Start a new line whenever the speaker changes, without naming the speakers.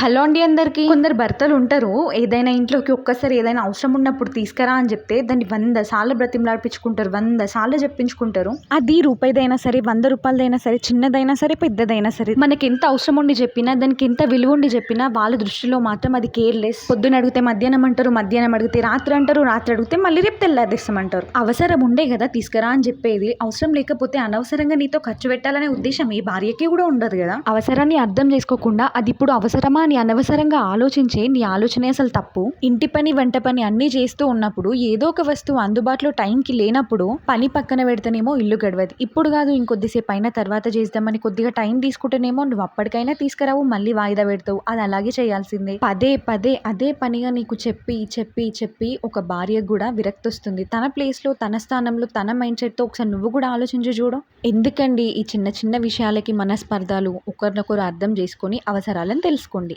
Hello అండి అందరికీ. కొందరు భర్తలు ఉంటారు. ఏదైనా ఇంట్లోకి ఒక్కసారి ఏదైనా అవసరం ఉన్నప్పుడు తీసుకురా అని చెప్తే దాన్ని వంద సార్లు బ్రతిమలాడిపించుకుంటారు. వంద సార్లు చెప్పించుకుంటారు. అది రూపాయిదైనా సరే వంద రూపాయలదైనా సరే చిన్నదైనా సరే పెద్దదైనా సరే మనకి ఎంత అవసరం ఉండి చెప్పినా దానికి ఎంత విలువ ఉండి చెప్పినా వాళ్ళ దృష్టిలో మాత్రం అది కేర్లెస్ పొద్దున అడిగితే మధ్యాహ్నం అంటారు మధ్యాహ్నం అడిగితే రాత్రి అంటారు రాత్రి అడిగితే మళ్ళీ రేపు తెల్లారిస్తామంటారు అవసరం ఉండే కదా తీసుకురా అని చెప్పేది. అవసరం లేకపోతే అనవసరంగా నీతో ఖర్చు పెట్టాలనే ఉద్దేశం ఏ భార్యకి కూడా ఉండదు కదా. అవసరాన్ని అర్థం చేసుకోకుండా అది ఇప్పుడు అవసరమా అని అనవసరంగా ఆలోచించే నీ ఆలోచనే అసలు తప్పు. ఇంటి పని వంట పని అన్నీ చేస్తూ ఉన్నప్పుడు ఏదో ఒక వస్తువు అందుబాటులో టైంకి లేనప్పుడు పని పక్కన పెడితేనేమో ఇల్లు గడవదు. ఇప్పుడు కాదు ఇంకొద్దిసేపు అయిన తర్వాత చేద్దామని కొద్దిగా టైం తీసుకుంటేనేమో నువ్వు అప్పటికైనా తీసుకురావు మళ్ళీ వాయిదా పెడతావు. అది అలాగే చేయాల్సిందే. పదే పదే అదే పనిగా నీకు చెప్పి చెప్పి చెప్పి ఒక భార్యకు కూడా విరక్తి వస్తుంది. తన ప్లేస్లో తన స్థానంలో తన మైండ్ సెట్తో ఒకసారి నువ్వు కూడా ఆలోచించి చూడు. ఎందుకండి ఈ చిన్న చిన్న విషయాలకి మనస్పర్ధాలు ఒకరినొకరు అర్థం చేసుకొని అవసరాలను తెలుసుకోండి.